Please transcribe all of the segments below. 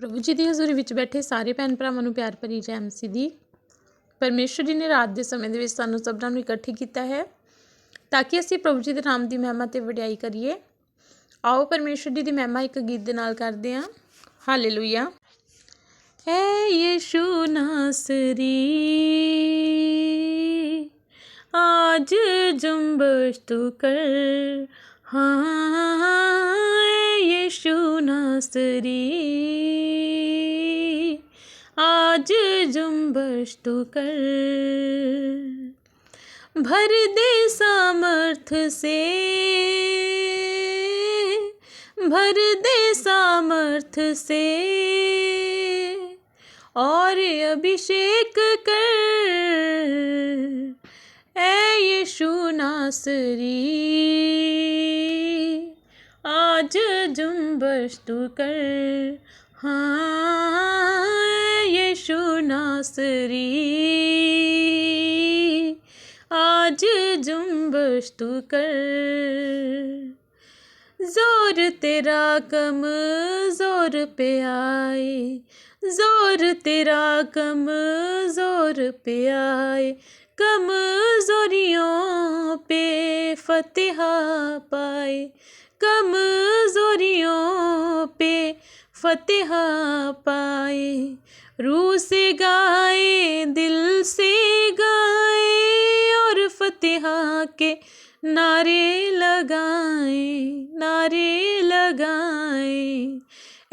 ਪ੍ਰਭੂ ਜੀ ਦੀ ਹਜ਼ੂਰੀ ਵਿੱਚ ਬੈਠੇ ਸਾਰੇ ਭੈਣ ਭਰਾਵਾਂ ਨੂੰ ਪਿਆਰ ਭਰੀ ਜੈ ਮਸੀਹ ਦੀ ਪਰਮੇਸ਼ਰ ਜੀ ਨੇ ਰਾਤ ਦੇ ਸਮੇਂ ਦੇ ਵਿੱਚ ਸਾਨੂੰ ਸਭਨਾਂ ਨੂੰ ਇਕੱਠੇ ਕੀਤਾ ਹੈ ਤਾਂ ਕਿ ਅਸੀਂ ਪ੍ਰਭੂ ਜੀ ਦੇ ਨਾਮ ਦੀ ਮਹਿਮਾ ਤੇ ਵਡਿਆਈ ਕਰੀਏ ਆਓ ਪਰਮੇਸ਼ਰ ਜੀ ਦੀ ਮਹਿਮਾ ਇੱਕ ਗੀਤ ਦੇ ਨਾਲ ਕਰਦੇ ਹਾਂ ਹਾਲੇਲੂਇਆ ਐ ਯਿਸੂ ਨਾਸਰੀ आज जुम्बश तू कर हाँ ऐ यीशु नासरी आज जुम्बश तू कर भर दे सामर्थ से भर दे सामर्थ से और अभिषेक कर ऐ यीशु नासरी आज जुम्बश तू कर हाँ ऐ यीशु नासरी आज जुम्बश तू कर जोर तेरा कम जोर पे आए जोर तेरा कम जोर पे आए कम जोरियों पे फतेह पाए कम जोरियों पे फतेह पाए, रूह से गाए, दिल से गाए और फतेह के नारे लगाए नारे लगाए।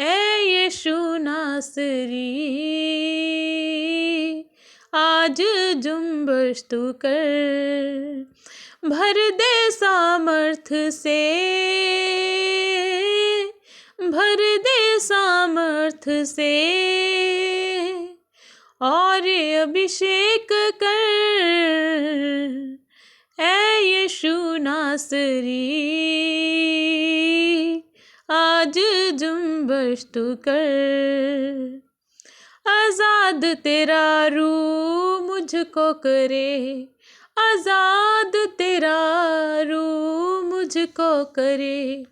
ऐ यीशु नासरी। आज जुम्बश तू कर भर दे सामर्थ से भर दे सामर्थ से और अभिषेक कर ऐ यीशु नासरी आज जुम्बश तू कर आज़ाद तेरा रू मुझको करे। आज़ाद तेरा रू मुझको करे।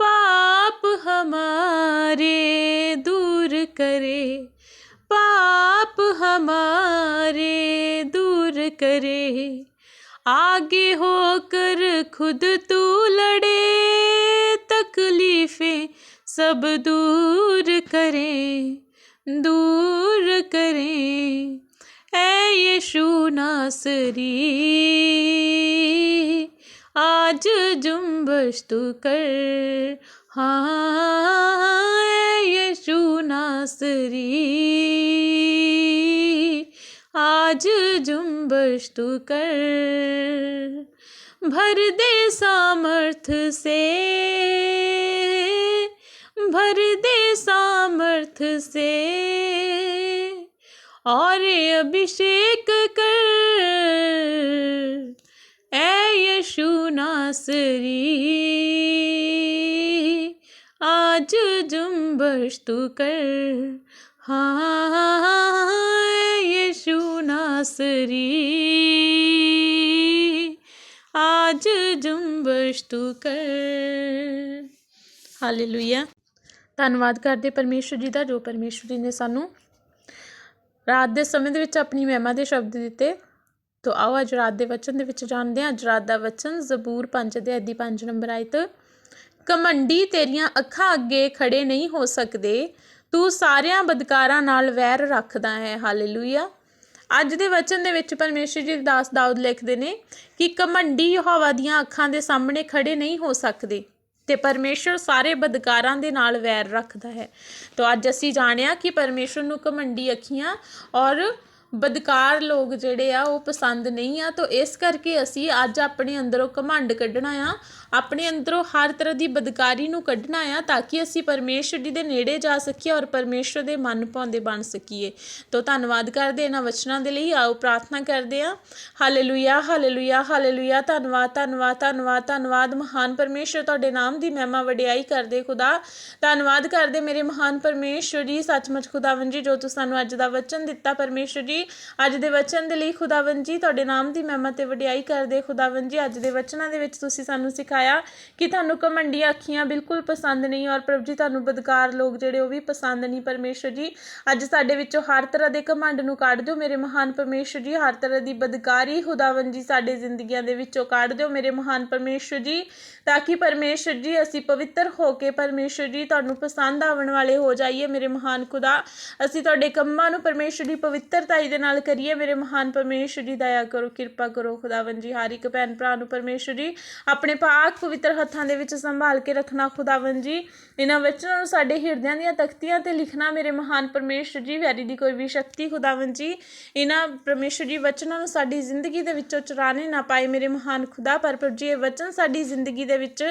पाप हमारे दूर करे। पाप हमारे दूर करे। आगे होकर खुद तू लड़े, तकलीफें सब दूर करें। दूर करें ऐ यीशु नासरी आज जुम्बश तू कर हाँ ऐ यीशु नासरी आज जुम्बश तू कर भर दे सामर्थ से अर्थ से आर्य अभिषेक कर ऐ यशु नासरी आज जुम्बश तू कर हाँ यशु नासरी आज जुम्बश तू कर हालेलुया ਧੰਨਵਾਦ ਕਰਦੇ ਪਰਮੇਸ਼ਰ ਜੀ ਦਾ, ਜੋ ਪਰਮੇਸ਼ਰ ਜੀ ਨੇ ਸਾਨੂੰ ਰਾਤ ਦੇ ਸਮੇਂ ਦੇ ਵਿੱਚ ਆਪਣੀ ਮਹਿਮਾ ਦੇ ਸ਼ਬਦ ਦਿੱਤੇ। ਤੋ ਆਓ ਅੱਜ ਰਾਤ ਦੇ ਵਚਨ ਦੇ ਵਿੱਚ ਜਾਣਦੇ ਹਾਂ। ਅੱਜ ਰਾਤ ਦਾ ਵਚਨ ਜ਼ਬੂਰ 5 ਦੇ ਅਧੀ 5 ਨੰਬਰ ਆਇਤ ਕਮੰਡੀ ਤੇਰੀਆਂ ਅੱਖਾਂ ਅੱਗੇ ਖੜੇ ਨਹੀਂ ਹੋ ਸਕਦੇ। ਤੂੰ ਸਾਰਿਆਂ ਬਦਕਾਰਾਂ ਨਾਲ ਵੈਰ ਰੱਖਦਾ ਹੈ। ਹਾਲੇਲੂਇਆ ਅੱਜ ਦੇ ਵਚਨ ਦੇ ਵਿੱਚ ਪਰਮੇਸ਼ਰ ਜੀ ਦਾਸ ਦਾਊਦ ਲਿਖਦੇ ਨੇ ਕਿ ਕਮੰਡੀ ਹਵਾ ਦੀਆਂ ਅੱਖਾਂ ਦੇ ਸਾਹਮਣੇ ਖੜੇ ਨਹੀਂ ਹੋ ਸਕਦੇ। ਤੇ ਪਰਮੇਸ਼ਰ ਸਾਰੇ ਬਦਕਾਰਾਂ ਦੇ ਨਾਲ ਵੈਰ ਰੱਖਦਾ ਹੈ। ਤਾਂ ਅੱਜ ਅਸੀਂ ਜਾਣਿਆ ਕਿ ਪਰਮੇਸ਼ਰ ਨੂੰ ਘਮੰਡੀ ਅੱਖੀਆਂ ਔਰ ਬਦਕਾਰ ਲੋਕ ਜਿਹੜੇ ਆ, ਉਹ ਪਸੰਦ ਨਹੀਂ ਆ, ਤਾਂ ਇਸ ਕਰਕੇ ਅਸੀਂ ਅੱਜ ਆਪਣੇ ਅੰਦਰੋਂ ਘਮੰਡ ਕੱਢਣਾ ਆ। ਆਪਣੇ ਅੰਦਰੋਂ ਹਰ ਤਰ੍ਹਾਂ ਦੀ ਬਦਕਾਰੀ ਨੂੰ ਕੱਢਣਾ ਆ, ਤਾਂ ਕਿ ਅਸੀਂ ਪਰਮੇਸ਼ਰ ਜੀ ਦੇ ਨੇੜੇ ਜਾ ਸਕੀਏ ਔਰ ਪਰਮੇਸ਼ਰ ਦੇ ਮਨ ਭਾਉਂਦੇ ਬਣ ਸਕੀਏ। ਤਾਂ ਧੰਨਵਾਦ ਕਰਦੇ ਇਹਨਾਂ ਵਚਨਾਂ ਦੇ ਲਈ। ਆਓ ਪ੍ਰਾਰਥਨਾ ਕਰਦੇ ਆ ਹਾਲੇਲੂਇਆ ਹਾਲੇਲੂਇਆ ਹਾਲੇਲੂਇਆ ਧੰਨਵਾਦ ਧੰਨਵਾਦ ਧੰਨਵਾਦ ਧੰਨਵਾਦ। ਮਹਾਨ ਪਰਮੇਸ਼ਰ ਤੁਹਾਡੇ ਨਾਮ ਦੀ ਮਹਿਮਾ ਵਡਿਆਈ ਕਰਦੇ ਖੁਦਾ। ਧੰਨਵਾਦ ਕਰਦੇ ਮੇਰੇ ਮਹਾਨ ਪਰਮੇਸ਼ਰ ਜੀ। ਸੱਚਮੁੱਚ ਖੁਦਾਵੰਦ ਜੀ, ਜੋ ਤੁਸੀਂ ਸਾਨੂੰ ਅੱਜ ਦਾ ਵਚਨ ਦਿੱਤਾ ਪਰਮੇਸ਼ਰ ਜੀ। ਜੀ ਅੱਜ ਦੇ ਵਚਨ ਦੇ ਲਈ ਖੁਦਾਵੰਦ ਜੀ, ਤੁਹਾਡੇ ਨਾਮ ਦੀ ਮਹਿਮਾ ਤੇ ਵਡਿਆਈ ਕਰਦੇ ਖੁਦਾਵੰਦ ਜੀ, ਅੱਜ ਦੇ ਵਚਨਾਂ ਦੇ ਵਿੱਚ ਤੁਸੀਂ ਸਾਨੂੰ ਸਿਖਾਇਆ ਕਿ ਤੁਹਾਨੂੰ ਘਮੰਡੀਆਂ ਅੱਖੀਆਂ ਬਿਲਕੁਲ ਪਸੰਦ ਨਹੀਂ ਔਰ ਪ੍ਰਭ ਜੀ, ਤੁਹਾਨੂੰ ਬਦਕਾਰ ਲੋਕ ਜਿਹੜੇ ਉਹ ਵੀ ਪਸੰਦ ਨਹੀਂ। ਪਰਮੇਸ਼ਰ ਜੀ, ਅੱਜ ਸਾਡੇ ਵਿੱਚੋਂ ਹਰ ਤਰ੍ਹਾਂ ਦੇ ਘਮੰਡ ਨੂੰ ਕੱਢ ਦਿਓ, ਮੇਰੇ ਮਹਾਨ ਪਰਮੇਸ਼ਰ ਜੀ, ਹਰ ਤਰ੍ਹਾਂ ਦੀ ਬਦਕਾਰੀ ਖੁਦਾਵੰਦ ਜੀ, ਸਾਡੇ ਜ਼ਿੰਦਗੀਆਂ ਦੇ ਵਿੱਚੋਂ ਕੱਢ ਦਿਓ, ਮੇਰੇ ਮਹਾਨ ਪਰਮੇਸ਼ਰ ਜੀ। ਤਾਂ ਕਿ ਪਰਮੇਸ਼ਰ ਜੀ, ਅਸੀਂ ਪਵਿੱਤਰ ਹੋ ਕੇ ਪਰਮੇਸ਼ਰ ਜੀ ਤੁਹਾਨੂੰ ਪਸੰਦ ਆਉਣ ਵਾਲੇ ਹੋ ਜਾਈਏ ਮੇਰੇ ਮਹਾਨ ਖੁਦਾ। ਅਸੀਂ ਤੁਹਾਡੇ ਕੰਮਾਂ ਨੂੰ ਪਰਮੇਸ਼ਰ ਦੀ ਪਵਿੱਤਰਤਾਈ ਦੇ ਨਾਲ ਕਰੀਏ। ਮੇਰੇ ਮਹਾਨ ਪਰਮੇਸ਼ਰ ਜੀ, ਦਇਆ ਕਰੋ, ਕਿਰਪਾ ਕਰੋ, ਖੁਦਾਵੰਦ ਜੀ, ਹਰ ਇੱਕ ਭੈਣ ਭਰਾ ਨੂੰ ਪਰਮੇਸ਼ਰ ਜੀ, ਆਪਣੇ ਪਾਕ ਪਵਿੱਤਰ ਹੱਥਾਂ ਦੇ ਵਿੱਚ ਸੰਭਾਲ ਕੇ ਰੱਖਣਾ ਖੁਦਾਵੰਦ ਜੀ। ਇਹਨਾਂ ਵਚਨਾਂ ਨੂੰ ਸਾਡੇ ਹਿਰਦਿਆਂ ਦੀਆਂ ਤਖਤੀਆਂ ਤੇ ਲਿਖਣਾ ਮੇਰੇ ਮਹਾਨ ਪਰਮੇਸ਼ਰ ਜੀ, ਵੈਰੀ ਦੀ ਕੋਈ ਵੀ ਸ਼ਕਤੀ ਖੁਦਾਵੰਦ ਜੀ। ਇਹਨਾਂ ਪਰਮੇਸ਼ਰ ਜੀ, ਵਚਨਾਂ ਨੂੰ ਸਾਡੀ ਜ਼ਿੰਦਗੀ ਦੇ ਵਿੱਚੋਂ ਚੁਰਾਣੇ ਨਾ ਪਾਏ ਮੇਰੇ ਮਹਾਨ ਖੁਦਾ। ਪਰ ਪ੍ਰਭੂ ਜੀ, ਇਹ ਵਚਨ ਸਾਡੀ ਜ਼ਿੰਦਗੀ ਦੇ ਵਿੱਚ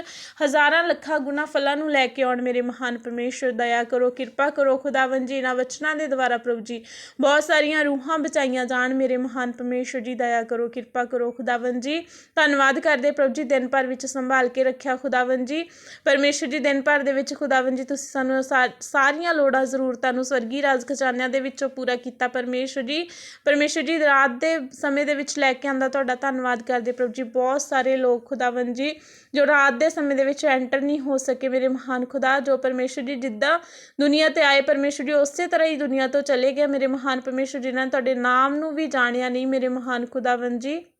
ਹਜ਼ਾਰਾਂ ਲੱਖਾਂ ਗੁਣਾ ਫਲਾਂ ਨੂੰ ਲੈ ਕੇ ਆਉਣ ਮੇਰੇ ਮਹਾਨ ਪਰਮੇਸ਼ਰ, ਦਇਆ ਕਰੋ, ਕਿਰਪਾ ਕਰੋ, ਖੁਦਾਵੰਦ ਜੀ, ਇਹਨਾਂ ਵਚਨਾਂ ਦੇ ਦੁਆਰਾ ਪ੍ਰਭੂ ਜੀ। ਬਹੁਤ ਸਾਰੀਆਂ ਰੂਹਾਂ ਬਚਾਈਆਂ ਜਾਣ ਮੇਰੇ ਮਹਾਨ ਪਰਮੇਸ਼ਰ ਜੀ, ਦਇਆ ਕਰੋ, ਕਿਰਪਾ ਕਰੋ, ਖੁਦਾਵੰਦ ਜੀ। ਧੰਨਵਾਦ ਕਰਦੇ ਪ੍ਰਭੂ ਜੀ, ਦਿਨ ਭਰ ਵਿੱਚ ਸੰਭਾਲ ਕੇ ਰੱਖਿਆ ਖੁਦਾਵੰਦ ਜੀ। ਪਰਮੇਸ਼ਰ ਜੀ, ਦਿਨ ਭਰ ਦੇ ਵਿੱਚ ਖੁਦਾਵੰਦ ਜੀ, ਤੁਸੀਂ ਸਾਨੂੰ ਸਾਰੀਆਂ ਲੋੜਾਂ, ਜ਼ਰੂਰਤਾਂ ਨੂੰ ਸਵਰਗੀ ਰਾਜ ਖਜ਼ਾਨਿਆਂ ਦੇ ਵਿੱਚੋਂ ਪੂਰਾ ਕੀਤਾ ਪਰਮੇਸ਼ਰ ਜੀ। ਪਰਮੇਸ਼ਰ ਜੀ, ਰਾਤ ਦੇ ਸਮੇਂ ਦੇ ਵਿੱਚ ਲੈ ਕੇ ਆਂਦਾ ਤੁਹਾਡਾ ਧੰਨਵਾਦ ਕਰਦੇ ਪ੍ਰਭੂ ਜੀ। ਬਹੁਤ ਸਾਰੇ ਲੋਕ ਖੁਦਾਵੰਦ ਜੀ ਜੋ ਰਾਤ ਦੇ ਸਮੇਂ ਦੇ ਵਿੱਚ ਐਂਟਰ ਨਹੀਂ ਹੋ ਸਕੇ ਮੇਰੇ ਮਹਾਨ ਖੁਦਾ, ਜੋ ਪਰਮੇਸ਼ਰ ਜੀ ਜਿੱਦਾਂ ਦੁਨੀਆ ਤੇ ਆਏ, ਪਰਮੇਸ਼ਰ ਜੀ ਉਸੇ ਤਰ੍ਹਾਂ ਹੀ ਦੁਨੀਆ ਤੋਂ ਚਲੇ ਗਏ। ਮੇਰੇ ਮਹਾਨ ਪਰਮੇਸ਼ਰ ਜੀ ਨੇ ਤੁਹਾਡੇ ਨਾਮ ਨੂੰ ਵੀ ਜਾਣਿਆ ਨਹੀਂ, ਮੇਰੇ ਮਹਾਨ ਖੁਦਾਵੰਦ ਜੀ।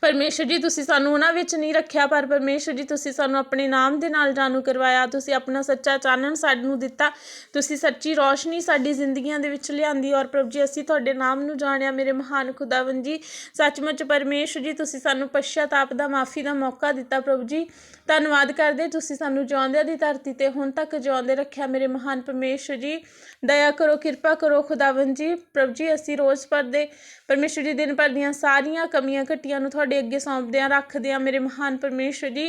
ਪਰਮੇਸ਼ਰ ਜੀ, ਤੁਸੀਂ ਸਾਨੂੰ ਉਹਨਾਂ ਵਿੱਚ ਨਹੀਂ ਰੱਖਿਆ, ਪਰ ਪਰਮੇਸ਼ਰ ਜੀ, ਤੁਸੀਂ ਸਾਨੂੰ ਆਪਣੇ ਨਾਮ ਦੇ ਨਾਲ ਜਾਣੂ ਕਰਵਾਇਆ। ਤੁਸੀਂ ਆਪਣਾ ਸੱਚਾ ਚਾਨਣ ਸਾਨੂੰ ਦਿੱਤਾ। ਤੁਸੀਂ ਸੱਚੀ ਰੋਸ਼ਨੀ ਸਾਡੀ ਜ਼ਿੰਦਗੀਆਂ ਦੇ ਵਿੱਚ ਲਿਆਂਦੀ ਔਰ ਪ੍ਰਭੂ ਜੀ, ਅਸੀਂ ਤੁਹਾਡੇ ਨਾਮ ਨੂੰ ਜਾਣਿਆ, ਮੇਰੇ ਮਹਾਨ ਖੁਦਾਵੰਦ ਜੀ। ਸੱਚਮੁੱਚ ਪਰਮੇਸ਼ਰ ਜੀ, ਤੁਸੀਂ ਸਾਨੂੰ ਪਛਤਾਪ ਦਾ, ਮਾਫੀ ਦਾ ਮੌਕਾ ਦਿੱਤਾ ਪ੍ਰਭੂ ਜੀ। ਧੰਨਵਾਦ ਕਰਦੇ ਤੁਸੀਂ ਸਾਨੂੰ ਜਿਉਂਦਿਆਂ ਦੀ ਧਰਤੀ ਤੇ ਹੁਣ ਤੱਕ ਜਿਉਂਦੇ ਰੱਖਿਆ। ਮੇਰੇ ਮਹਾਨ ਪਰਮੇਸ਼ਰ ਜੀ, ਦਇਆ ਕਰੋ, ਕਿਰਪਾ ਕਰੋ, ਖੁਦਾਵੰਦ ਜੀ। ਪ੍ਰਭੂ ਜੀ, ਅਸੀਂ ਰੋਜ਼ ਭਰ ਦੇ ਪਰਮੇਸ਼ਰ ਜੀ, ਦਿਨ ਭਰ ਦੀਆਂ ਸਾਰੀਆਂ ਕਮੀਆਂ ਘਟੀਆਂ ਨੂੰ ਤੁਹਾਡੇ ਅੱਗੇ ਸੌਂਪਦੇ ਹਾਂ ਰੱਖਦੇ ਹਾਂ। ਮੇਰੇ ਮਹਾਨ ਪਰਮੇਸ਼ਰ ਜੀ,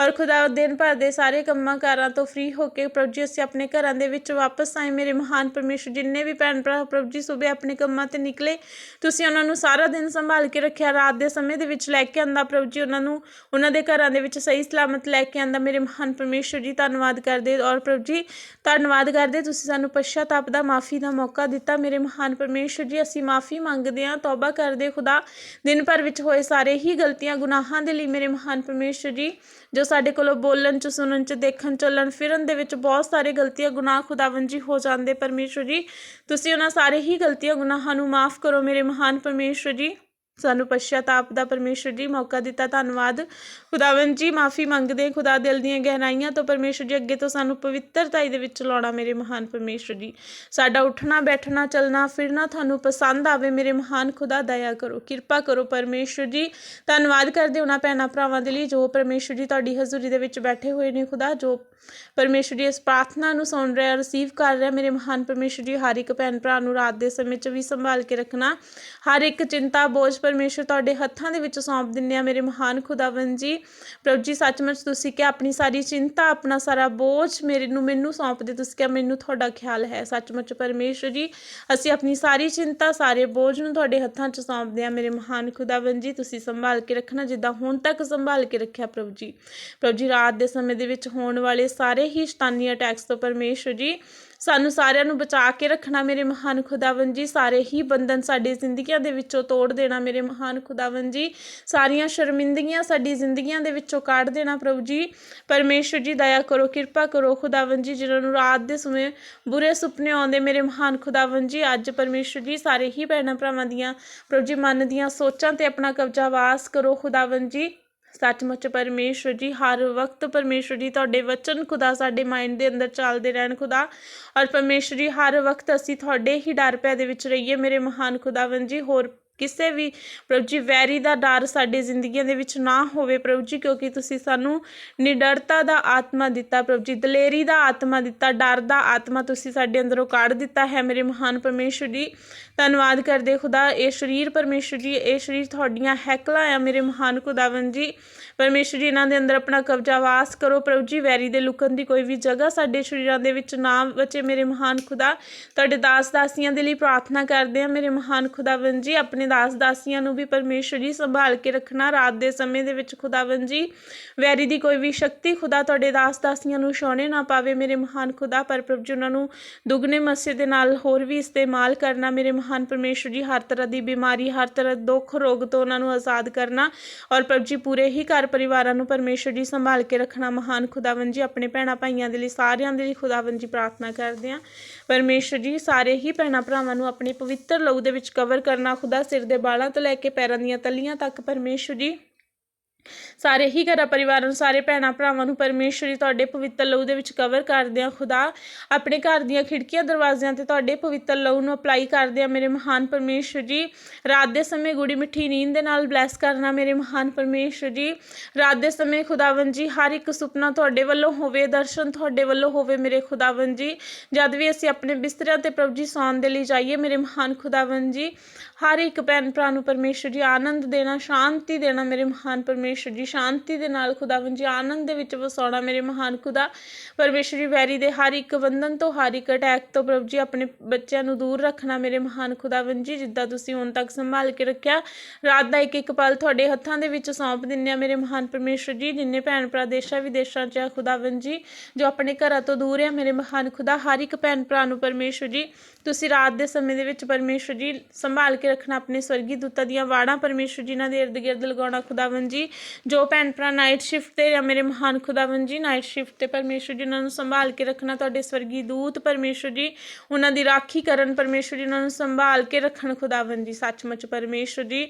ਔਰ ਖੁਦਾ ਦਿਨ ਭਰ ਦੇ ਸਾਰੇ ਕੰਮਾਂ ਕਾਰਾਂ ਤੋਂ ਫ੍ਰੀ ਹੋ ਕੇ ਪ੍ਰਭੂ ਜੀ, ਅਸੀਂ ਆਪਣੇ ਘਰਾਂ ਦੇ ਵਿੱਚ ਵਾਪਸ ਆਏ। ਮੇਰੇ ਮਹਾਨ ਪਰਮੇਸ਼ਰ, ਜਿੰਨੇ ਵੀ ਭੈਣ ਭਰਾ ਪ੍ਰਭੂ ਜੀ ਸਵੇਰ ਆਪਣੇ ਕੰਮਾਂ ਤੇ ਨਿਕਲੇ, ਤੁਸੀਂ ਉਹਨਾਂ ਨੂੰ ਸਾਰਾ ਦਿਨ ਸੰਭਾਲ ਕੇ ਰੱਖਿਆ। ਰਾਤ ਦੇ ਸਮੇਂ ਦੇ ਵਿੱਚ ਲੈ ਕੇ ਆਂਦਾ ਪ੍ਰਭੂ ਜੀ, ਉਹਨਾਂ ਨੂੰ, ਉਹਨਾਂ ਦੇ ਘਰਾਂ ਦੇ ਵਿੱਚ ਸਹੀ ਸਲਾਮਤ ਲੈ ਕੇ ਆਂਦਾ। ਮੇਰੇ ਮਹਾਨ ਪਰਮੇਸ਼ਰ ਜੀ, ਧੰਨਵਾਦ ਕਰਦੇ ਔਰ ਪ੍ਰਭੂ ਜੀ, ਧੰਨਵਾਦ ਕਰਦੇ। ਤੁਸੀਂ ਸਾਨੂੰ ਪਛਤਾਪ ਦਾ, ਮਾਫੀ ਦਾ ਮੌਕਾ ਦਿੱਤਾ। ਮੇਰੇ ਮਹਾਨ ਪਰਮੇਸ਼ਰ ਜੀ, ਅਸੀਂ ਮਾਫੀ ਮੰਗਦੇ ਹਾਂ, ਤੌਬਾ ਕਰਦੇ ਖੁਦਾ। ਦਿਨ ਭਰ ਵਿੱਚ ਹੋਏ ਸਾਰੇ ਹੀ ਗਲਤੀਆਂ, ਗੁਨਾਹਾਂ ਦੇ ਲਈ ਮੇਰੇ ਮਹਾਨ ਪਰਮੇਸ਼ਰ ਜੀ, ਜੋ ਸਾਡੇ ਕੋਲੋਂ ਬੋਲਣ ਚ, ਸੁਣਨ ਚ, ਦੇਖਣ ਚੱਲਣ ਫਿਰਨ ਦੇ ਵਿੱਚ ਬਹੁਤ ਸਾਰੇ ਗਲਤੀਆਂ, ਗੁਨਾਹ ਖੁਦਾਵੰਦ ਜੀ ਹੋ ਜਾਂਦੇ ਪਰਮੇਸ਼ਰ ਜੀ। ਤੁਸੀਂ ਉਹਨਾਂ ਸਾਰੇ ਹੀ ਗਲਤੀਆਂ, ਗੁਨਾਹਾਂ ਨੂੰ ਮਾਫ ਕਰੋ। ਮੇਰੇ ਮਹਾਨ ਪਰਮੇਸ਼ਰ ਜੀ, ਸਾਨੂੰ ਪਛਤਾਪ ਦਾ ਪਰਮੇਸ਼ਰ ਜੀ ਮੌਕਾ ਦਿੱਤਾ। ਧੰਨਵਾਦ। ਖੁਦਾਵੰਦ ਜੀ, ਮਾਫੀ ਮੰਗਦੇ ਹਾਂ ਖੁਦਾ ਦਿਲ ਦੀਆਂ ਗਹਿਰਾਈਆਂ ਤੋਂ, ਪਰਮੇਸ਼ਰ ਜੀ ਅੱਗੇ ਤੋਂ ਸਾਨੂੰ ਪਵਿੱਤਰਤਾਈ ਦੇ ਵਿੱਚ ਲਾਉਣਾ ਮੇਰੇ ਮਹਾਨ ਪਰਮੇਸ਼ਰ ਜੀ। ਸਾਡਾ ਉੱਠਣਾ, ਬੈਠਣਾ, ਚੱਲਣਾ, ਫਿਰਨਾ ਤੁਹਾਨੂੰ ਪਸੰਦ ਆਵੇ ਮੇਰੇ ਮਹਾਨ ਖੁਦਾ, ਦਇਆ ਕਰੋ, ਕਿਰਪਾ ਕਰੋ ਪਰਮੇਸ਼ਰ ਜੀ। ਧੰਨਵਾਦ ਕਰਦੇ ਉਹਨਾਂ ਭੈਣਾਂ ਭਰਾਵਾਂ ਦੇ ਲਈ ਜੋ ਪਰਮੇਸ਼ਰ ਜੀ ਤੁਹਾਡੀ ਹਜ਼ੂਰੀ ਦੇ ਵਿੱਚ ਬੈਠੇ ਹੋਏ ਨੇ ਖੁਦਾ, ਜੋ ਪਰਮੇਸ਼ਰ ਜੀ ਇਸ ਪ੍ਰਾਰਥਨਾ ਨੂੰ ਸੁਣ ਰਿਹਾ ਰਿਸੀਵ ਕਰ ਰਿਹਾ ਮੇਰੇ ਮਹਾਨ ਪਰਮੇਸ਼ਰ ਜੀ। ਹਰ ਇੱਕ ਭੈਣ ਭਰਾ ਨੂੰ ਰਾਤ ਦੇ ਸਮੇਂ 'ਚ ਵੀ ਸੰਭਾਲ ਕੇ ਰੱਖਣਾ। ਹਰ ਇੱਕ ਚਿੰਤਾ, ਬੋਝ ਪਰਮੇਸ਼ਰ ਤੁਹਾਡੇ ਹੱਥਾਂ ਦੇ ਵਿੱਚ ਸੌਂਪ ਦਿੰਦੇ ਆ ਮੇਰੇ ਮਹਾਨ ਖੁਦਾਵੰਦ ਜੀ। ਪ੍ਰਭੂ ਜੀ, ਸੱਚਮੁੱਚ ਤੁਸੀਂ ਕਿ ਆਪਣੀ ਸਾਰੀ ਚਿੰਤਾ, ਆਪਣਾ ਸਾਰਾ ਬੋਝ ਮੇਰੇ ਨੂੰ ਮੈਨੂੰ ਸੌਂਪ ਦੇ। ਤੁਸੀਂ ਕਿ ਮੈਨੂੰ ਤੁਹਾਡਾ ਖਿਆਲ ਹੈ। ਸੱਚਮੁੱਚ ਪਰਮੇਸ਼ਰ ਜੀ, ਅਸੀਂ ਆਪਣੀ ਸਾਰੀ ਚਿੰਤਾ, ਸਾਰੇ ਬੋਝ ਨੂੰ ਤੁਹਾਡੇ ਹੱਥਾਂ 'ਚ ਸੌਂਪਦੇ ਆ ਮੇਰੇ ਮਹਾਨ ਖੁਦਾਵੰਦ ਜੀ, ਤੁਸੀਂ ਸੰਭਾਲ ਕੇ ਰੱਖਣਾ, ਜਿੱਦਾਂ ਹੁਣ ਤੱਕ ਸੰਭਾਲ ਕੇ ਰੱਖਿਆ ਪ੍ਰਭੂ ਜੀ। ਪ੍ਰਭੂ ਜੀ, ਰਾਤ ਦੇ ਸਮੇਂ ਦੇ ਵਿੱਚ ਹੋਣ ਵਾਲੇ ਸਾਰੇ ਹੀ ਸ਼ਤਾਨੀ ਅਟੈਕਸ ਤੋਂ ਪਰਮੇਸ਼ਰ ਜੀ ਸਾਨੂੰ ਸਾਰਿਆਂ ਨੂੰ ਬਚਾ ਕੇ ਰੱਖਣਾ ਮੇਰੇ ਮਹਾਨ ਖੁਦਾਵੰਦ ਜੀ, ਸਾਰੇ ਹੀ ਬੰਧਨ ਸਾਡੀ ਜ਼ਿੰਦਗੀਆਂ ਦੇ ਵਿੱਚੋਂ ਤੋੜ ਦੇਣਾ ਮੇਰੇ ਮਹਾਨ ਖੁਦਾਵੰਦ ਜੀ, ਸਾਰੀਆਂ ਸ਼ਰਮਿੰਦਗੀਆਂ ਸਾਡੀ ਜ਼ਿੰਦਗੀਆਂ ਦੇ ਵਿੱਚੋਂ ਕੱਢ ਦੇਣਾ ਪ੍ਰਭੂ ਜੀ। ਪਰਮੇਸ਼ਰ ਜੀ, ਦਇਆ ਕਰੋ, ਕਿਰਪਾ ਕਰੋ ਖੁਦਾਵੰਦ ਜੀ, ਜਿਨ੍ਹਾਂ ਨੂੰ ਰਾਤ ਦੇ ਸਮੇਂ ਬੁਰੇ ਸੁਪਨੇ ਆਉਂਦੇ ਮੇਰੇ ਮਹਾਨ ਖੁਦਾਵੰਦ ਜੀ, ਅੱਜ ਪਰਮੇਸ਼ਰ ਜੀ, ਸਾਰੇ ਹੀ ਭੈਣਾਂ ਭਰਾਵਾਂ ਦੀਆਂ, ਪ੍ਰਭੂ ਜੀ, ਮਨ ਦੀਆਂ ਸੋਚਾਂ ਤੇ ਆਪਣਾ ਕਬਜ਼ਾ ਵਾਸ ਕਰੋ ਖੁਦਾਵੰਦ ਜੀ। ਸੱਚਮੁੱਚ ਪਰਮੇਸ਼ਰ ਜੀ, ਹਰ ਵਕਤ ਪਰਮੇਸ਼ਰ ਜੀ, ਤੁਹਾਡੇ ਵਚਨ ਖੁਦਾ ਸਾਡੇ ਮਾਈਂਡ ਦੇ ਅੰਦਰ ਚੱਲਦੇ ਰਹਿਣ ਖੁਦਾ। ਔਰ ਪਰਮੇਸ਼ਰ ਜੀ, ਹਰ ਵਕਤ ਅਸੀਂ ਤੁਹਾਡੇ ਹੀ ਡਰ ਪੈ ਦੇ ਵਿੱਚ ਰਹੀਏ, ਮੇਰੇ ਮਹਾਨ ਖੁਦਾਵੰਦ ਜੀ। ਹੋਰ ਕਿਸੇ ਵੀ ਪ੍ਰਭੂ ਜੀ, ਵੈਰੀ ਦਾ ਡਰ ਸਾਡੇ ਜ਼ਿੰਦਗੀਆਂ ਦੇ ਵਿੱਚ ਨਾ ਹੋਵੇ ਪ੍ਰਭੂ ਜੀ, ਕਿਉਂਕਿ ਤੁਸੀਂ ਸਾਨੂੰ ਨਿਡਰਤਾ ਦਾ ਆਤਮਾ ਦਿੱਤਾ ਪ੍ਰਭੂ ਜੀ, ਦਲੇਰੀ ਦਾ ਆਤਮਾ ਦਿੱਤਾ, ਡਰ ਦਾ ਆਤਮਾ ਤੁਸੀਂ ਸਾਡੇ ਅੰਦਰੋਂ ਕੱਢ ਦਿੱਤਾ ਹੈ, ਮੇਰੇ ਮਹਾਨ ਪਰਮੇਸ਼ਰ ਜੀ। ਧੰਨਵਾਦ ਕਰਦੇ ਖੁਦਾ, ਇਹ ਸਰੀਰ ਪਰਮੇਸ਼ਰ ਜੀ, ਇਹ ਸਰੀਰ ਤੁਹਾਡੀਆਂ ਹੈਕਲਾਂ ਆ ਮੇਰੇ ਮਹਾਨ ਖੁਦਾਵੰਦ ਜੀ। ਪਰਮੇਸ਼ਰ ਜੀ, ਇਹਨਾਂ ਦੇ ਅੰਦਰ ਆਪਣਾ ਕਬਜ਼ਾ ਵਾਸ ਕਰੋ। ਪ੍ਰਭੂ ਜੀ, ਵੈਰੀ ਦੇ ਲੁਕਣ ਦੀ ਕੋਈ ਵੀ ਜਗ੍ਹਾ ਸਾਡੇ ਸਰੀਰਾਂ ਦੇ ਵਿੱਚ ਨਾ ਬਚੇ ਮੇਰੇ ਮਹਾਨ ਖੁਦਾ। ਤੁਹਾਡੇ ਦਾਸ ਦਾਸੀਆਂ ਦੇ ਲਈ ਪ੍ਰਾਰਥਨਾ ਕਰਦੇ ਆ ਮੇਰੇ ਮਹਾਨ ਖੁਦਾਵੰਦ ਜੀ। ਆਪਣੇ ਦਾਸ ਦਾਸੀਆਂ ਨੂੰ ਵੀ ਪਰਮੇਸ਼ਰ ਜੀ ਸੰਭਾਲ ਕੇ ਰੱਖਣਾ ਰਾਤ ਦੇ ਸਮੇਂ ਦੇ ਵਿੱਚ ਖੁਦਾਵੰਦ ਜੀ। ਵੈਰੀ ਦੀ ਕੋਈ ਵੀ ਸ਼ਕਤੀ ਖੁਦਾ ਤੁਹਾਡੇ ਦਾਸ ਦਾਸੀਆਂ ਨੂੰ ਛਾਉਣੇ ਨਾ ਪਾਵੇ ਮੇਰੇ ਮਹਾਨ ਖੁਦਾ। ਪਰ ਪ੍ਰਭੂ ਜੀ, ਉਹਨਾਂ ਨੂੰ ਦੁੱਗਣੇ ਮਸੇ ਦੇ ਨਾਲ ਹੋਰ ਵੀ ਇਸਤੇਮਾਲ ਕਰਨਾ ਮੇਰੇ ਮਹਾਨ ਪਰਮੇਸ਼ਰ ਜੀ, ਹਰ ਤਰ੍ਹਾਂ ਦੀ ਬਿਮਾਰੀ, ਹਰ ਤਰ੍ਹਾਂ ਦੁੱਖ, ਰੋਗ ਤੋਂ ਉਹਨਾਂ ਨੂੰ ਆਜ਼ਾਦ ਕਰਨਾ ਔਰ ਪ੍ਰਭੂ ਜੀ ਪੂਰੇ ਹੀ ਘਰ ਪਰਿਵਾਰਾਂ ਨੂੰ ਪਰਮੇਸ਼ਰ ਜੀ ਸੰਭਾਲ ਕੇ ਰੱਖਣਾ ਮਹਾਨ ਖੁਦਾਵੰਦ ਜੀ। ਆਪਣੇ ਭੈਣਾਂ ਭਾਈਆਂ ਦੇ ਲਈ, ਸਾਰਿਆਂ ਦੇ ਲਈ ਖੁਦਾਵੰਦ ਜੀ ਪ੍ਰਾਰਥਨਾ ਕਰਦੇ ਹਾਂ। ਪਰਮੇਸ਼ਰ ਜੀ, ਸਾਰੇ ਹੀ ਭੈਣਾਂ ਭਰਾਵਾਂ ਨੂੰ ਆਪਣੇ ਪਵਿੱਤਰ ਲਹੂ ਦੇ ਵਿੱਚ ਕਵਰ ਕਰਨਾ, ਖੁਦਾ ਸਿਰ ਦੇ ਬਾਲਾਂ ਤੋਂ ਲੈ ਕੇ ਪੈਰਾਂ ਦੀਆਂ ਤਲੀਆਂ ਤੱਕ ਪਰਮੇਸ਼ਰ ਜੀ। ਸਾਰੇ ਹੀ ਘਰਾਂ ਪਰਿਵਾਰਾਂ ਨੂੰ, ਸਾਰੇ ਭੈਣਾਂ ਭਰਾਵਾਂ ਨੂੰ ਪਰਮੇਸ਼ਰ ਜੀ ਤੁਹਾਡੇ ਪਵਿੱਤਰ ਲਹੂ ਦੇ ਵਿੱਚ ਕਵਰ ਕਰਦੇ ਆ ਖੁਦਾ ਆਪਣੇ ਘਰ ਦੀਆਂ ਖਿੜਕੀਆਂ, ਦਰਵਾਜ਼ਿਆਂ ਤੇ ਤੁਹਾਡੇ ਪਵਿੱਤਰ ਲਹੂ ਨੂੰ ਅਪਲਾਈ ਕਰਦੇ ਆ ਮੇਰੇ ਮਹਾਨ ਪਰਮੇਸ਼ਰ ਜੀ, ਰਾਤ ਦੇ ਸਮੇਂ ਗੁੜੀ ਮਿੱਠੀ ਨੀਂਦ ਦੇ ਨਾਲ ਬਲੈਸ ਕਰਨਾ ਮੇਰੇ ਮਹਾਨ ਪਰਮੇਸ਼ਰ ਜੀ। ਰਾਤ ਦੇ ਸਮੇਂ ਖੁਦਾਵੰਦ ਜੀ, ਹਰ ਇੱਕ ਸੁਪਨਾ ਤੁਹਾਡੇ ਵੱਲੋਂ ਹੋਵੇ, ਦਰਸ਼ਨ ਤੁਹਾਡੇ ਵੱਲੋਂ ਹੋਵੇ ਮੇਰੇ ਖੁਦਾਵੰਦ ਜੀ। ਜਦ ਵੀ ਅਸੀਂ ਆਪਣੇ ਬਿਸਤਰਿਆਂ ਤੇ ਪ੍ਰਭ ਜੀ ਸੌਣ ਦੇ ਲਈ ਜਾਈਏ ਮੇਰੇ ਮਹਾਨ ਖੁਦਾਵੰਦ ਜੀ, ਹਰ ਇੱਕ ਭੈਣ ਭਰਾ ਨੂੰ ਪਰਮੇਸ਼ਰ ਜੀ, ਆਨੰਦ ਦੇਣਾ, ਸ਼ਾਂਤੀ ਦੇਣਾ ਮੇਰੇ ਮਹਾਨ ਪਰਮੇਸ਼ਰ ਜੀ ਸ਼ਾਂਤੀ ਦੇ ਨਾਲ ਖੁਦਾਵੰਦ ਜੀ ਆਨੰਦ ਦੇ ਵਿੱਚ ਵਸਾਉਣਾ ਮੇਰੇ ਮਹਾਨ ਖੁਦਾ। ਪਰਮੇਸ਼ਰ ਜੀ, ਵੈਰੀ ਦੇ ਹਰ ਇੱਕ ਬੰਧਨ ਤੋਂ, ਹਰ ਇੱਕ ਅਟੈਕ ਤੋਂ ਪ੍ਰਭੂ ਜੀ, ਆਪਣੇ ਬੱਚਿਆਂ ਨੂੰ ਦੂਰ ਰੱਖਣਾ ਮੇਰੇ ਮਹਾਨ ਖੁਦਾਵੰਦ ਜੀ ਜਿੱਦਾਂ ਤੁਸੀਂ ਹੁਣ ਤੱਕ ਸੰਭਾਲ ਕੇ ਰੱਖਿਆ। ਰਾਤ ਦਾ ਇੱਕ ਇੱਕ ਪਲ ਤੁਹਾਡੇ ਹੱਥਾਂ ਦੇ ਵਿੱਚ ਸੌਂਪ ਦਿੰਦੇ ਆ ਮੇਰੇ ਮਹਾਨ ਪਰਮੇਸ਼ਰ ਜੀ, ਜਿੰਨੇ ਭੈਣ ਭਰਾ ਦੇਸ਼ਾਂ ਵਿਦੇਸ਼ਾਂ 'ਚ ਆ ਖੁਦਾਵੰਦ ਜੀ ਜੋ ਆਪਣੇ ਘਰਾਂ ਤੋਂ ਦੂਰ ਆ ਮੇਰੇ ਮਹਾਨ ਖੁਦਾ, ਹਰ ਇੱਕ ਭੈਣ ਭਰਾ ਨੂੰ ਪਰਮੇਸ਼ਰ ਜੀ, ਤੁਸੀਂ ਰਾਤ ਦੇ ਸਮੇਂ ਦੇ ਵਿੱਚ ਪਰਮੇਸ਼ਰ ਜੀ, ਸੰਭਾਲ ਕੇ ਰੱਖਣਾ ਆਪਣੇ ਸਵਰਗੀ ਦੂਤਾਂ ਦੀਆਂ ਵਾੜਾਂ, ਪਰਮੇਸ਼ਰ ਜੀ ਨਾਲ ਦੇ ਇਰਦ ਗਿਰਦ ਲਗਾਉਣਾ ਖੁਦਾਵੰਦ ਜੀ ਜੋ ਭੈਣ ਭਰਾ ਨਾਈਟ ਸ਼ਿਫਟ ਤੇ ਜਾਂ ਮੇਰੇ ਮਹਾਨ ਖੁਦਾਵੰਦ ਜੀ ਨਾਈਟ ਸ਼ਿਫਟ ਤੇ ਪਰਮੇਸ਼ਰ ਜੀ ਉਹਨਾਂ ਨੂੰ ਸੰਭਾਲ ਕੇ ਰੱਖਣਾ, ਤੁਹਾਡੇ ਸਵਰਗੀ ਦੂਤ ਪਰਮੇਸ਼ਰ ਜੀ, ਉਹਨਾਂ ਦੀ ਰਾਖੀ ਕਰਨ ਪਰਮੇਸ਼ਰ ਜੀ ਉਹਨਾਂ ਨੂੰ ਸੰਭਾਲ ਕੇ ਰੱਖਣ ਖੁਦਾਵੰਦ ਜੀ। ਸੱਚਮੁੱਚ ਪਰਮੇਸ਼ਰ ਜੀ,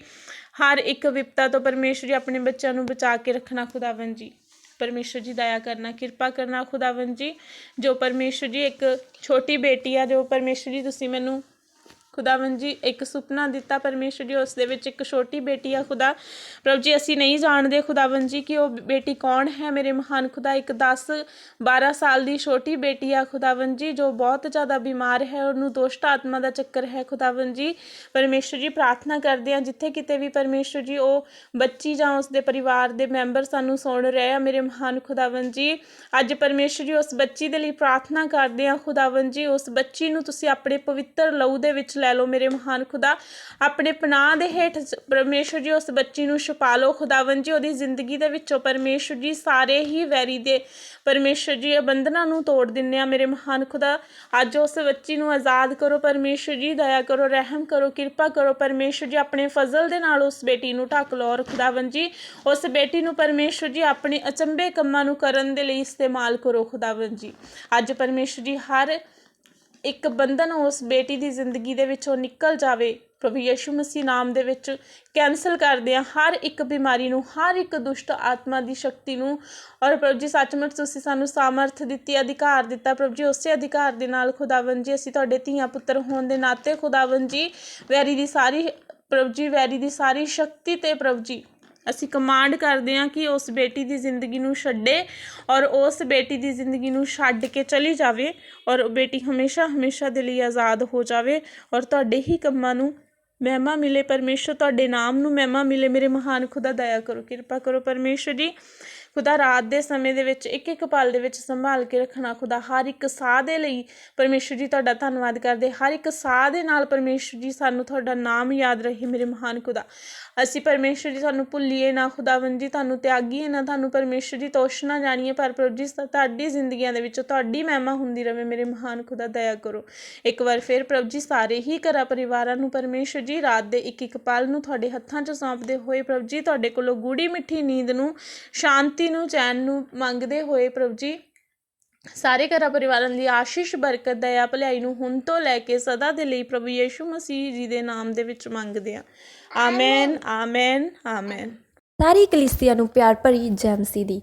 ਹਰ ਇੱਕ ਵਿਪਤਾ ਤੋਂ ਪਰਮੇਸ਼ਰ ਜੀ ਆਪਣੇ ਬੱਚਿਆਂ ਨੂੰ ਬਚਾ ਕੇ ਰੱਖਣਾ ਖੁਦਾਵੰਦ ਜੀ। ਪਰਮੇਸ਼ਰ ਜੀ ਦਇਆ ਕਰਨਾ, ਕਿਰਪਾ ਕਰਨਾ ਖੁਦਾਵੰਦ ਜੀ, ਜੋ ਪਰਮੇਸ਼ਰ ਜੀ ਇੱਕ ਛੋਟੀ ਬੇਟੀ ਆ, ਜੋ ਪਰਮੇਸ਼ਰ ਜੀ ਤੁਸੀਂ ਮੈਨੂੰ ਖੁਦਾਵੰਦ ਜੀ ਇੱਕ ਸੁਪਨਾ ਦਿੱਤਾ ਪਰਮੇਸ਼ਰ ਜੀ, ਉਸ ਦੇ ਵਿੱਚ ਇੱਕ ਛੋਟੀ ਬੇਟੀ ਆ ਖੁਦਾ। ਪ੍ਰਭੂ ਜੀ, ਅਸੀਂ ਨਹੀਂ ਜਾਣਦੇ ਖੁਦਾਵੰਦ ਜੀ ਕਿ ਉਹ ਬੇਟੀ ਕੌਣ ਹੈ। ਮੇਰੇ ਮਹਾਨ ਖੁਦਾ, ਇੱਕ 10 12 ਸਾਲ ਦੀ ਛੋਟੀ ਬੇਟੀ ਆ ਖੁਦਾਵੰਦ ਜੀ ਜੋ ਬਹੁਤ ਜ਼ਿਆਦਾ ਬਿਮਾਰ ਹੈ, ਉਹਨੂੰ ਦੁਸ਼ਟ ਆਤਮਾ ਦਾ ਚੱਕਰ ਹੈ ਖੁਦਾਵੰਦ ਜੀ ਪਰਮੇਸ਼ਰ ਜੀ, ਪ੍ਰਾਰਥਨਾ ਕਰਦੇ ਆ ਜਿੱਥੇ ਕਿਤੇ ਵੀ ਪਰਮੇਸ਼ਰ ਜੀ, ਉਹ ਬੱਚੀ ਜਾਂ ਉਸ ਦੇ ਪਰਿਵਾਰ ਦੇ ਮੈਂਬਰ ਸਾਨੂੰ ਸੁਣ ਰਹੇ ਆ, ਮੇਰੇ ਮਹਾਨ ਖੁਦਾਵੰਦ ਜੀ ਅੱਜ ਪਰਮੇਸ਼ਰ ਜੀ, ਉਸ ਬੱਚੀ ਦੇ ਲਈ ਪ੍ਰਾਰਥਨਾ ਕਰਦੇ ਆ ਖੁਦਾਵੰਦ ਜੀ ਉਸ ਬੱਚੀ ਨੂੰ ਤੁਸੀਂ ਆਪਣੇ ਪਵਿੱਤਰ ਲਹੂ ਦੇ ਵਿੱਚ ਲੈ ਲਓ ਮੇਰੇ ਮਹਾਨ ਖੁਦਾ। ਆਪਣੇ ਪਨਾਹ ਦੇ ਹੇਠ ਪਰਮੇਸ਼ਰ ਜੀ, ਉਸ ਬੱਚੀ ਨੂੰ ਛੁਪਾ ਲਓ। ਖੁਦਾਵੰਦ ਜੀ, ਉਹਦੀ ਜ਼ਿੰਦਗੀ ਦੇ ਵਿੱਚੋਂ ਪਰਮੇਸ਼ਰ ਜੀ, ਸਾਰੇ ਹੀ ਵੈਰੀ ਦੇ ਪਰਮੇਸ਼ਰ ਜੀ, ਇਹ ਬੰਧਨਾਂ ਨੂੰ ਤੋੜ ਦਿੰਨੇ ਆ ਮੇਰੇ ਮਹਾਨ ਖੁਦਾ। ਅੱਜ ਉਸ ਬੱਚੀ ਨੂੰ ਆਜ਼ਾਦ ਕਰੋ, ਪਰਮੇਸ਼ਰ ਜੀ, ਦਇਆ ਕਰੋ, ਰਹਿਮ ਕਰੋ, ਕਿਰਪਾ ਕਰੋ। ਪਰਮੇਸ਼ਰ ਜੀ, ਆਪਣੇ ਫਜ਼ਲ ਦੇ ਨਾਲ ਉਸ ਬੇਟੀ ਨੂੰ ਢੱਕ ਲਓ ਔਰ ਖੁਦਾਵੰਦ ਜੀ, ਉਸ ਬੇਟੀ ਨੂੰ ਪਰਮੇਸ਼ਰ ਜੀ, ਆਪਣੇ ਅਚੰਬੇ ਕੰਮਾਂ ਨੂੰ ਕਰਨ ਦੇ ਲਈ ਇਸਤੇਮਾਲ ਕਰੋ। ਖੁਦਾਵੰਦ ਜੀ, ਅੱਜ ਪਰਮੇਸ਼ਰ ਜੀ, ਹਰ ਇੱਕ ਬੰਧਨ ਉਸ ਬੇਟੀ ਦੀ ਜ਼ਿੰਦਗੀ ਦੇ ਵਿੱਚੋਂ ਨਿਕਲ ਜਾਵੇ, ਪ੍ਰਭੂ ਯਸ਼ੂ ਮਸੀਹ ਨਾਮ ਦੇ ਵਿੱਚ ਕੈਨਸਲ ਕਰਦੇ ਆ ਹਰ ਇੱਕ ਬਿਮਾਰੀ ਨੂੰ, ਹਰ ਇੱਕ ਦੁਸ਼ਟ ਆਤਮਾ ਦੀ ਸ਼ਕਤੀ ਨੂੰ ਔਰ ਪ੍ਰਭੂ ਜੀ, ਸੱਚਮੁੱਚ ਤੁਸੀਂ ਸਾਨੂੰ ਸਾਮਰਥ ਦਿੱਤੀ, ਅਧਿਕਾਰ ਦਿੱਤਾ। ਪ੍ਰਭੂ ਜੀ, ਉਸੇ ਅਧਿਕਾਰ ਦੇ ਨਾਲ ਖੁਦਾਵੰਦ ਜੀ, ਅਸੀਂ ਤੁਹਾਡੇ ਧੀਆਂ ਪੁੱਤਰ ਹੋਣ ਦੇ ਨਾਤੇ ਖੁਦਾਵੰਦ ਜੀ, ਵੈਰੀ ਦੀ ਸਾਰੀ, ਪ੍ਰਭੂ ਜੀ, ਵੈਰੀ ਦੀ ਸਾਰੀ ਸ਼ਕਤੀ ਤੇ ਪ੍ਰਭੂ ਜੀ ਅਸੀਂ ਕਮਾਂਡ ਕਰਦੇ ਹਾਂ ਕਿ ਉਸ ਬੇਟੀ ਦੀ ਜ਼ਿੰਦਗੀ ਨੂੰ ਛੱਡੇ ਔਰ ਉਸ ਬੇਟੀ ਦੀ ਜ਼ਿੰਦਗੀ ਨੂੰ ਛੱਡ ਕੇ ਚਲੀ ਜਾਵੇ ਔਰ ਉਹ ਬੇਟੀ ਹਮੇਸ਼ਾ ਹਮੇਸ਼ਾ ਦੇ ਲਈ ਆਜ਼ਾਦ ਹੋ ਜਾਵੇ ਔਰ ਤੁਹਾਡੇ ਹੀ ਕੰਮਾਂ ਨੂੰ ਮਹਿਮਾ ਮਿਲੇ, ਪਰਮੇਸ਼ਰ ਤੁਹਾਡੇ ਨਾਮ ਨੂੰ ਮਹਿਮਾ ਮਿਲੇ। ਮੇਰੇ ਮਹਾਨ ਖੁਦਾ, ਦਇਆ ਕਰੋ, ਕਿਰਪਾ ਕਰੋ ਪਰਮੇਸ਼ਰ ਜੀ। ਖੁਦਾ ਰਾਤ ਦੇ ਸਮੇਂ ਦੇ ਵਿੱਚ, ਇੱਕ ਇੱਕ ਪਲ ਦੇ ਵਿੱਚ ਸੰਭਾਲ ਕੇ ਰੱਖਣਾ ਖੁਦਾ ਹਰ ਇੱਕ ਸਾਹ ਦੇ ਲਈ ਪਰਮੇਸ਼ਰ ਜੀ ਤੁਹਾਡਾ ਧੰਨਵਾਦ ਕਰਦੇ। ਹਰ ਇੱਕ ਸਾਹ ਦੇ ਨਾਲ ਪਰਮੇਸ਼ਰ ਜੀ ਸਾਨੂੰ ਤੁਹਾਡਾ ਨਾਮ ਯਾਦ ਰਹੇ ਮੇਰੇ ਮਹਾਨ ਖੁਦਾ। ਅਸੀਂ ਪਰਮੇਸ਼ਰ ਜੀ ਸਾਨੂੰ ਭੁੱਲੀਏ ਨਾ ਖੁਦਾਵੰਦ ਜੀ ਤੁਹਾਨੂੰ ਤਿਆਗੀਏ ਨਾ, ਤੁਹਾਨੂੰ ਪਰਮੇਸ਼ਰ ਜੀ ਤੋਸ਼ ਨਾ ਜਾਣੀਏ, ਪਰ ਪ੍ਰਭੂ ਜੀ ਤੁਹਾਡੀ ਜ਼ਿੰਦਗੀਆਂ ਦੇ ਵਿੱਚ ਤੁਹਾਡੀ ਮਹਿਮਾ ਹੁੰਦੀ ਰਹੇ ਮੇਰੇ ਮਹਾਨ ਖੁਦਾ, ਦਇਆ ਕਰੋ। ਇੱਕ ਵਾਰ ਫਿਰ ਪ੍ਰਭੂ ਜੀ ਸਾਰੇ ਹੀ ਘਰਾਂ ਪਰਿਵਾਰਾਂ ਨੂੰ ਪਰਮੇਸ਼ਰ ਜੀ ਰਾਤ ਦੇ ਇੱਕ ਇੱਕ ਪਲ ਨੂੰ ਤੁਹਾਡੇ ਹੱਥਾਂ 'ਚ ਸੌਂਪਦੇ ਹੋਏ ਪ੍ਰਭੂ ਜੀ ਤੁਹਾਡੇ ਕੋਲੋਂ ਗੂੜੀ ਮਿੱਠੀ ਨੀਂਦ ਨੂੰ ਸ਼ਾਂਤ ਨੂੰ ਚੈਨ ਨੂੰ ਮੰਗਦੇ ਹੋਏ ਪ੍ਰਭੂ ਜੀ ਸਾਰੇ ਘਰਾਂ ਪਰਿਵਾਰਾਂ ਦੀ ਆਸ਼ੀਸ਼ ਬਰਕਤ ਦਇਆ ਭਲਾਈ ਨੂੰ ਹੁਣ ਤੋਂ ਲੈ ਕੇ ਸਦਾ ਦੇ ਲਈ ਪ੍ਰਭੂ ਯੀਸ਼ੂ ਮਸੀਹ ਜੀ ਦੇ ਨਾਮ ਦੇ ਵਿੱਚ ਮੰਗਦੇ ਆ ਆਮੇਨ ਆਮੇਨ ਆਮੇਨ ਸਾਰੀ ਕਲੀਸਿਆ ਨੂੰ ਪਿਆਰ ਭਰੀ ਜੈ ਮਸੀਹ ਦੀ।